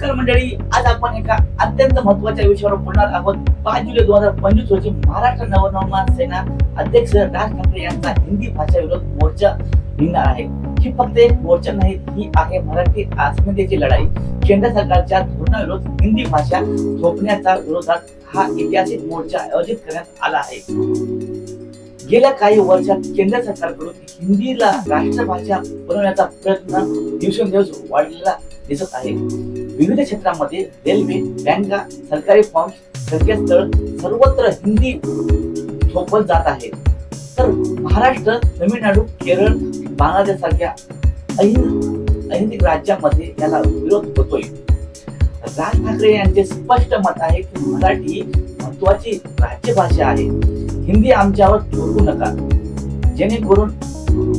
नमस्कार मंडळी. आज आपण एका अत्यंत महत्त्वाच्या विषयावर बोलणार आहोत. पाच जुलै दोन हजार पंचवीस रोजी महाराष्ट्र नवनिर्माण सेना अध्यक्ष राज ठाकरे यांचा हिंदी भाषा विरोध मोर्चा निघणार आहे. ही फक्त एक मोर्चा नाही ही आहे मराठी अस्मितेची लढाई. केंद्र सरकारच्या धोरणाविरोध हिंदी भाषा थोपण्याच्या विरोधात हा ऐतिहासिक मोर्चा आयोजित करण्यात आला आहे. गेल्या काही वर्षात केंद्र सरकारकडून हिंदीला राष्ट्रभाषा बनवण्याचा प्रयत्न दिवसेंदिवस वाढलेला दिसत आहे. विविध क्षेत्रामध्ये रेल्वे बँका सरकारी फॉर्म संकेतस्थळ सर्वत्र हिंदी सोपत जात आहे. तर महाराष्ट्र तमिळनाडू केरळ बांगलादेश सारख्या अहिंदिक राज्यामध्ये याला विरोध होतोय. राज ठाकरे यांचे स्पष्ट मत आहे की मराठी महत्वाची राज्यभाषा आहे. हिंदी आमच्यावर थोपू नका. जेणेकरून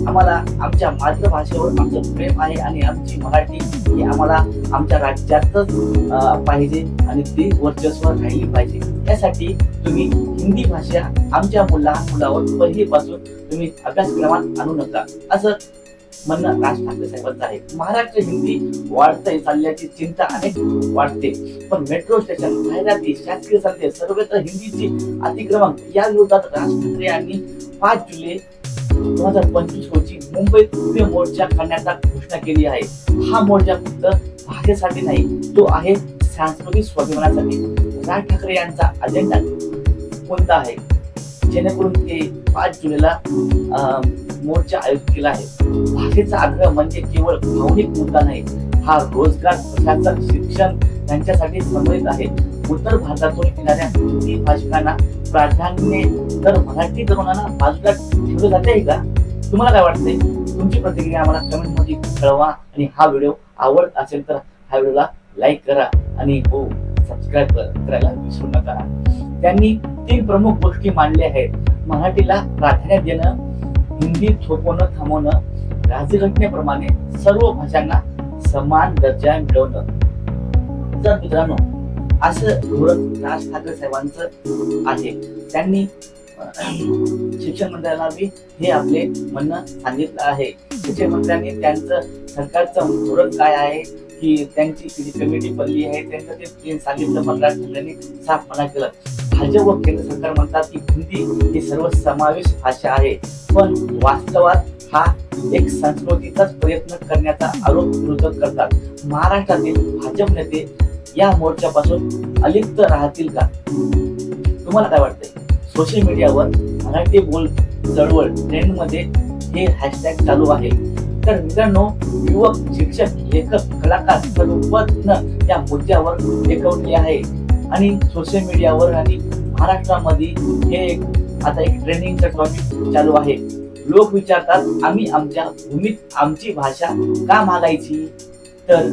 आम्हाला आमच्या मातृभाषेवर आमचं प्रेम आहे आणि आमची मराठी ही आम्हाला आमच्या राज्यातच पाहिजे आणि ती वर्चस्व राहिली पाहिजे. त्यासाठी तुम्ही हिंदी भाषा आमच्या मुला मुलावर पहिलीपासून तुम्ही अभ्यासक्रमात आणू नका. असं म्हणणं राज ठाकरे साहेबांचं आहे. महाराष्ट्र हिंदी वाढतंय चालल्याची चिंता अनेक वाटते पण मेट्रो स्टेशन जाहिराती शासकीय संस्थे सर्वत्र हिंदीची अतिक्रमण. या विरोधात राज ठाकरे यांनी पाच जुलै दोन हजार पंचवीस रोजी मुंबईत भव्य मोर्चा करण्याचा घोषणा केली आहे. हा मोर्चा फक्त भाषेसाठी नाही तो आहे सांस्कृतिक स्वाभिमानासाठी. राज ठाकरे यांचा अजेंडा कोणता आहे? जेणेकरून ते पाच जुलैला अं, मोर्चा आयोजित केला आहे. भाषेचा आग्रह म्हणजे केवळ भावनिक मुद्दा नाही हा रोजगार प्रशासन शिक्षण यांच्यासाठी संबंधित आहे. उत्तर भारतातून येणाऱ्या हिंदी भाषकांना प्राधान्य तर मराठी तरुणांना बाजूला ठेवलं जाते का? तुम्हाला काय वाटतंय? तुमची प्रतिक्रिया आम्हाला कमेंटमध्ये कळवा आणि हा व्हिडिओ आवडत असेल तर हा व्हिडिओला लाईक करा आणि हो सबस्क्राईब करायला विसरू नका. त्यांनी तीन प्रमुख गोष्टी मांडल्या आहेत. मराठीला प्राधान्य देणं हिंदी थोपवणं थांबवणं राज्यघटनेप्रमाणे सर्व भाषांना समान दर्जा मिळवणं. तर मित्रांनो असं धोरण राज ठाकरे साहेबांचं आहे. त्यांनी शिक्षण मंत्र्यांना बी हे आपले म्हणणं सांगितलं आहे. शिक्षण मंत्र्यांनी त्यांचं सरकारचं धोरण काय आहे की त्यांची कमिटी पडली आहे त्यांचं ते सांगितलं पण ठाकरेंनी साफ मना केलं. भाजप व केंद्र सरकार म्हणतात की हिंदी ही सर्व समावेश भाषा आहे. पण वास्तवात हा एक संस्कृतीचाच प्रयत्न करण्याचा आरोप विरोधक करतात. महाराष्ट्रातील भाजप नेते या मोर्चापासून अलिप्त राहतील का? तुम्हाला काय वाटतंय? सोशल मीडियावर मराठी बोल चळवळ ट्रेंडमध्ये हे हॅशटॅग चालू आहे. तर मित्रांनो युवक शिक्षक लेखक कलाकार सर्वजण या मुद्द्यावर एकवटले आहे. आणि सोशल मीडियावर आणि महाराष्ट्रामध्ये हे एक आता एक ट्रेंडिंगचा टॉपिक चालू आहे. लोक विचारतात आम्ही आमच्या भूमीत आमची भाषा का मागायची? तर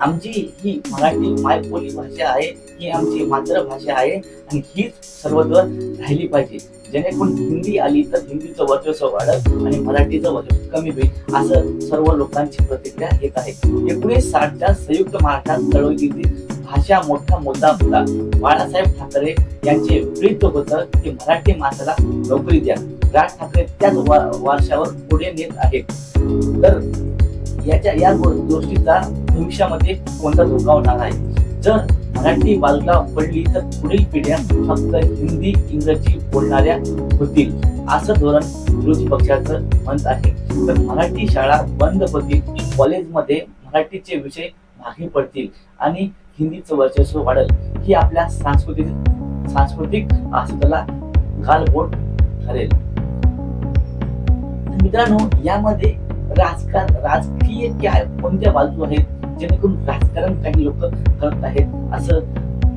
आमची ही मराठी मायबोली भाषा आहे ही आमची मातृभाषा आहे आणि हीच सर्वत्र राहिली पाहिजे. जेणेकरून हिंदी आली तर हिंदीचं वर्चस्व वाढत आणि मराठीचं वर्चस्व कमी होईल असं सर्व लोकांची प्रतिक्रिया येत आहे. एकोणीस साठच्या संयुक्त महाराष्ट्रात चळवळीतील भाषा मोठा मुद्दा होता. बाळासाहेब ठाकरे यांचे विरुद्ध होतं की मराठी माणसाला नोकरी द्या. राज ठाकरे त्याच वर्षावर वारशावर पुढे नेत आहेत. तर याच्या या गोष्टीचा भविष्यामध्ये कोणता धोका होणार आहे? जर मराठी बाजूला पडली तर पुढील पिढ्या फक्त हिंदी इंग्रजी बोलणाऱ्या होतील. असं धोरण विरोधी पक्षाचं म्हणत आहे. तर मराठी शाळा बंद होतील. कॉलेजमध्ये मराठीचे विषय मागे पडतील. आणि हिंदीचं वर्चस्व वाढेल ही आपल्या सांस्कृतिक सांस्कृतिक अस्तित्वाला गालबोट ठरेल. मित्रांनो यामध्ये राजकारण राजकीय काय कोणत्या बाजू आहेत जेणेकरून राजकारण काही लोक करत आहेत असं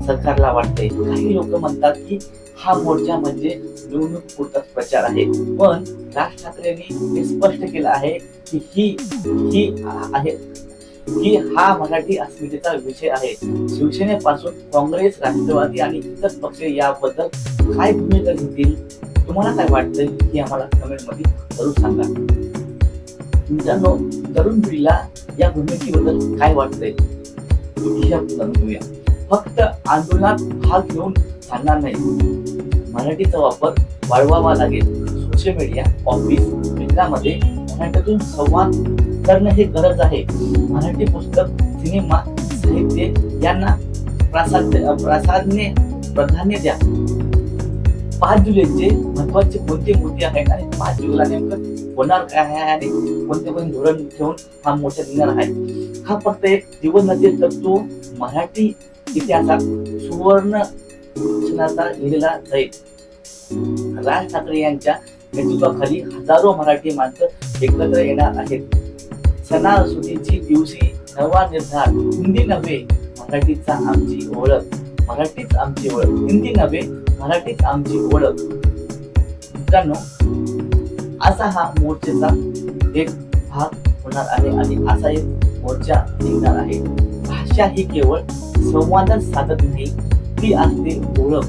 सरकारला वाटतंय. काही लोक म्हणतात की हा मोर्चा म्हणजे निवडणूक पुरताच प्रचार आहे. पण राज ठाकरेंनी हे स्पष्ट केलं आहे की ही ही आहे की हा मराठी अस्मितेचा विषय आहे. शिवसेनेपासून काँग्रेस राष्ट्रवादी आणि इतर पक्ष याबद्दल काय भूमिका घेतील? तुम्हाला काय वाटतं हे आम्हाला कमेंटमध्ये जरूर सांगा. मित्रांनो तरुण पिढीला या भूमिकेबद्दल काय वाटतंय? घेऊया. फक्त आंदोलनात भाग घेऊन चालणार नाही. मराठीचा वापर वाढवावा लागेल. सोशल मीडिया ऑफिस मित्रामध्ये मराठीतून संवाद करणं हे गरज आहे मराठी पुस्तक सिनेमा साहित्य यांना प्रसाद प्रसादने प्राधान्य द्या. पाच जुलैचे महत्त्वाचे कोणते मुद्दे आहेत आणि पाच जुलैला नेमकं होणार काय आहे आणि कोणते कोणते धोरण ठेवून हा मोठा निघणार आहे. हा फक्त एक दिवस नसेल तर तो मराठी इतिहासात सुवर्ण क्षणाचा लिहिलेला जाईल. राज ठाकरे यांच्या नेतृत्वाखाली हजारो मराठी माणसं एकत्र येणार आहेत. सणासुदीची दिवशी नवा निर्धार हिंदी नव्हे मराठीचा आमची ओळख. मराठीच आमची ओळख हिंदी नव्हे मराठीच आमची ओळख. मित्रांनो असा हा मोर्चेचा एक भाग होणार आहे आणि असा एक मोर्चा निघणार आहे. भाषा ही केवळ संवादच साधत नाही ती असते ओळख.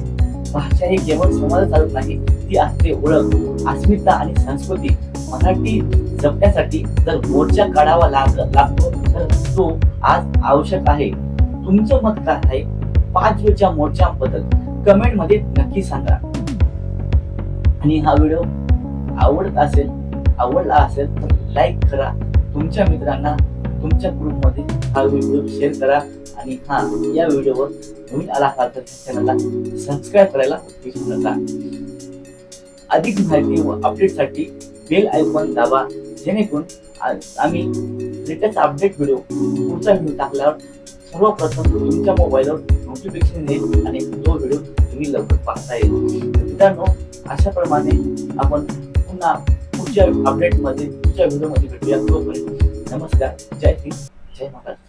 भाषा ही केवळ संवाद साधत नाही ती असते ओळख. अस्मिता आणि संस्कृती मराठी जपण्यासाठी जर मोर्चा काढावा लाग लागतो तर तो आज आवश्यक आहे. तुमचं मत काय आहे? पाचव्याच्या मोर्चाबद्दल कमेंटमध्ये नक्की सांगा. आणि हा व्हिडिओ आवडत असेल आवडला असेल तर लाईक करा. तुमच्या मित्रांना तुमच्या ग्रुपमध्ये हा व्हिडिओ शेअर करा. आणि हा या व्हिडिओवर नवीन आला असाल तर चॅनलला सबस्क्राईब करायला विसरू नका. अधिक माहिती व अपडेटसाठी बेल आयकॉन दाबा जेणेकरून आम्ही लेटेस्ट अपडेट व्हिडिओ पुढचा व्हिडिओ टाकल्यावर सर्वप्रथम तुमच्या मोबाईलवर नोटिफिकेशन येईल आणि तो व्हिडिओ तुम्ही लवकर पाहता येईल. मित्रांनो अशाप्रमाणे आपण पुन्हा पुढच्या अपडेटमध्ये पुढच्या व्हिडिओमध्ये भेटूया. तोपर्यंत नमस्कार. जय हिंद. जय महाराष्ट्र.